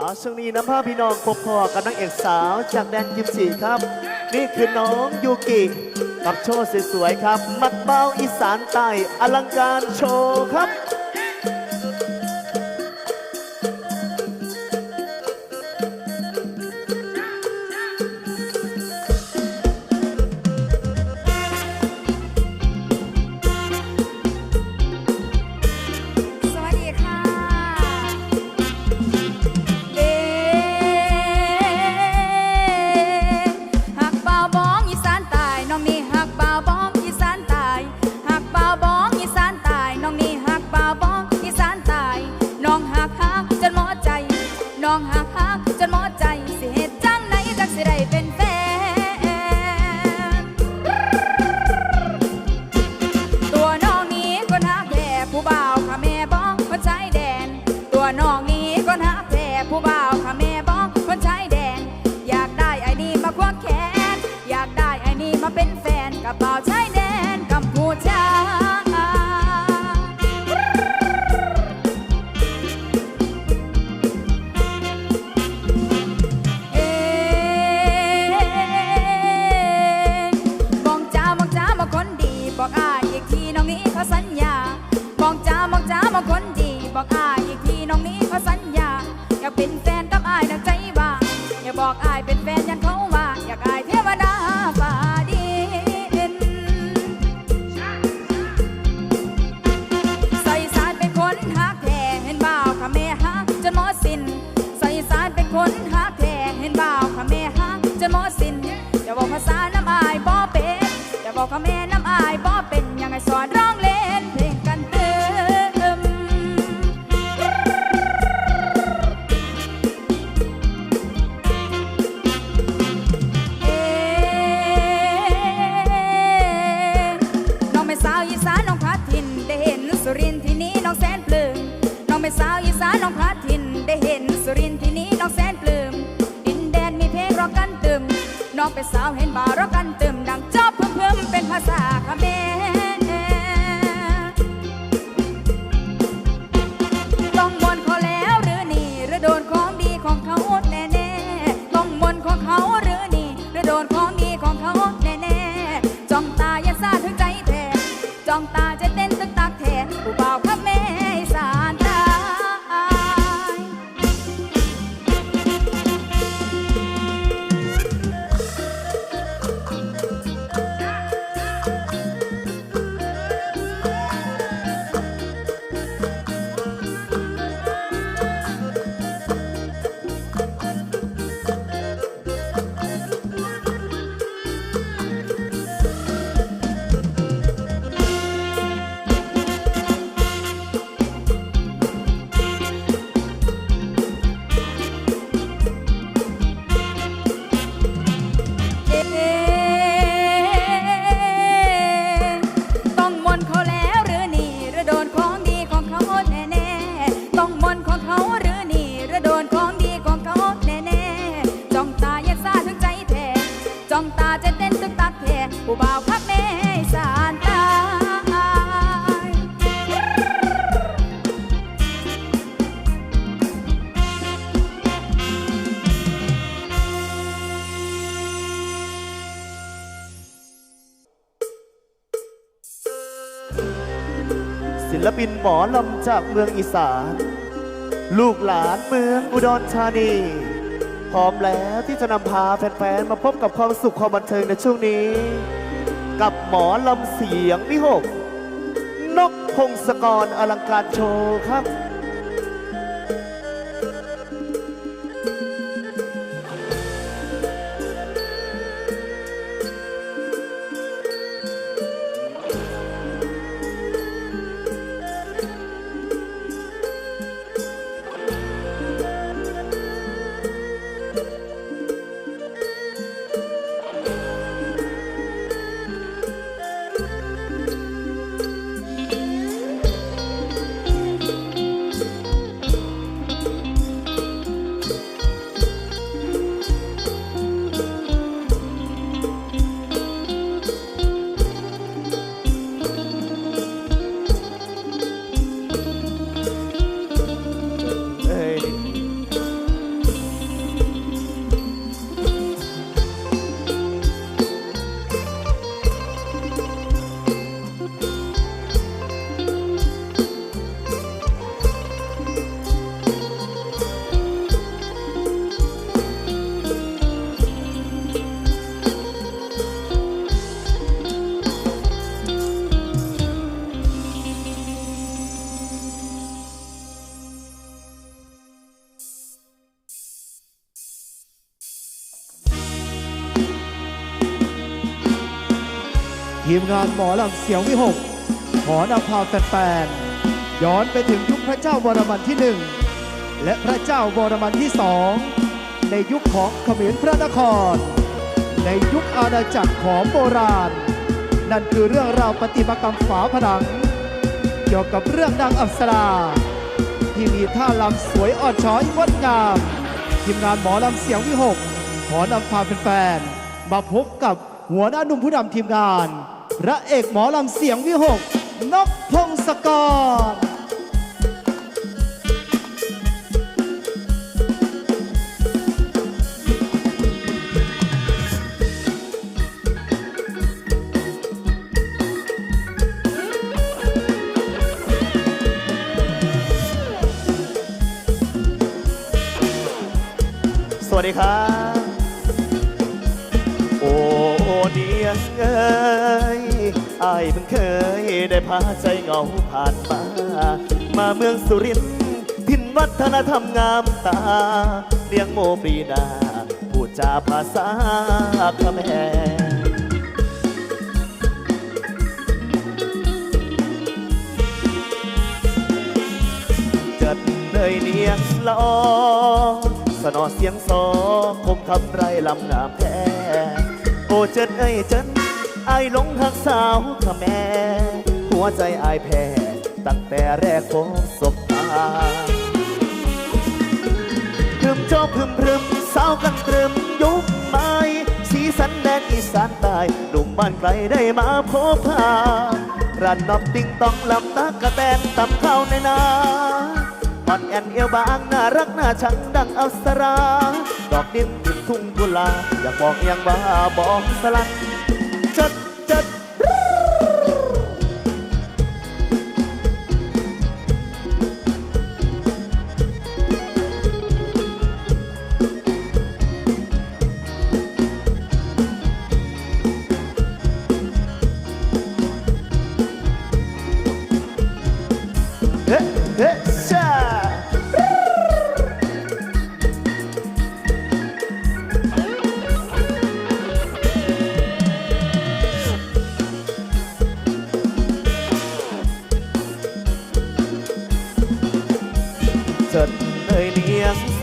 อาช่วงนี้น้ำผ้าพี่น้องพบพอกับนักเอกสาวจากแดนกิมสีครับ นี่คือน้องยูกิกับโชว์สวยๆครับ มัดเบ้าอีสานใต้อลังการโชว์ครับ เป็นแฟนกับอายดังใจว่าอย่าบอกอายเป็นแฟนยันเขาว่าอยากอายเทวดาฟ้าดินใส่สารเป็นคนหักแท้เห็นบ่าวค่ะแม่ฮักจนหมอสิ้นใส่สารเป็นคนหักแท้เห็นบ่าวค่ะแม่ฮักจนหมอสิ้นอย่าบอกภาษาน้ำอายบ่เป็นอย่าบอกค่ะแม่ เป็นสาวเห็นบาราจะเต้นตึกตักแท้ผู้บ่าวพักแม่สารตายศิลปินหมอลำจากเมืองอีสาน ลูกหลานเมืองอุดรธานี พร้อมแล้วที่จะนำพาแฟนๆ มาพบกับความสุขความบันเทิงในช่วงนี้ กับหมอลำเสียงวิหก นกพงศกรอลังการโชว์ครับ ทีมงานหมอลำเสียงวิหก ขอนำพาแฟนๆย้อนไปถึงยุคพระเจ้าวรมันที่หนึ่งและพระเจ้าวรมันที่สองในยุคของเขมรพระนคร ในยุคอาณาจักรของโบราณ นั่นคือเรื่องราวปฏิมากรรมฝาผนัง เกี่ยวกับเรื่องนางอัปสราที่มีท่าลำสวยอ่อนช้อยงดงามทีมงานหมอลำเสียงวิหก ขอนำพาแฟนๆมาพบกับหัวหน้าหนุ่มผู้นำทีมงาน พระเอกหมอลำเสียงวิหก นกพงศกรสวัสดีครับ เดียงเอ้ยอายเพิ่งเคยได้พาใจเหงาผ่านมา มาเมืองสุรินทร์ทินวัฒนธรรมงามตาเลี้ยงโมปรีดาพูดจาภาษาเขมรเจิดเลยเนียงละอสนอเสียงซอคมคำไรลำงามแท้ โอ้เจิดเอ้ยเจิดไอายหลงหักสาวขะแม่ หัวใจไอายแพ้ตั้งแต่แรกพบสบตาพึมโจบพึมพึมสาวกันตรึมยุคใหม่สีสันแดนอีสานใต้หนุ่มบ้านไกลได้มาพบพารันนับติ้งต้องลำตากระแตนตำเข้าในนา อ่อนแอนเอวบางน่ารักน่าชังดังอัสรา ดอกดินติดทุ่งกุลา อยากบอกยังว่าบอกสลัด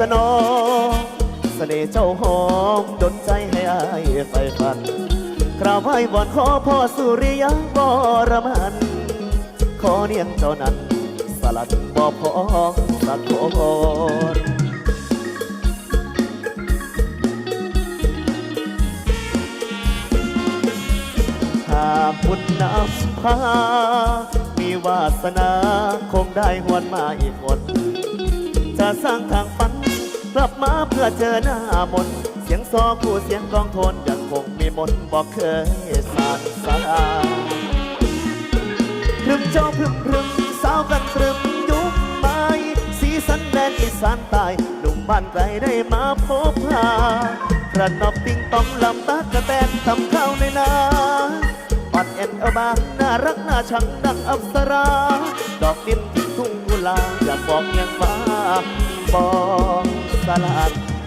สนองเสน่ห์เจ้าหอมดนใจให้อายไฟฟันกราบไหว้วอนขอพ่อสุริยะบรมัน ขอเนียงเจ้านั้น สลัดบ่พองสักคนหากบุญนำพา มีวาสนาคงได้หวนมาอีกคน จะสร้างทางฝัน กลับมาเพื่อเจอหน้ามน เสียงซอคู่เสียงกลองโทนยังคงมีมนบอกเคยสานสาพรึมเจ้าพรึมพรึมสาวกันตรึมยุคใหม่สีสันแดนอีสานใต้หนุ่มบ้านไกลได้มาพบพากระนอบติงต้องลำตากระแตนตำข้าวในนาอ่อนเอ็นเอาบางน่ารักน่าชังดังอัปสรา ดอกดินที่ทุ่งกุลาอยากบอกยังว่าบอก สลัด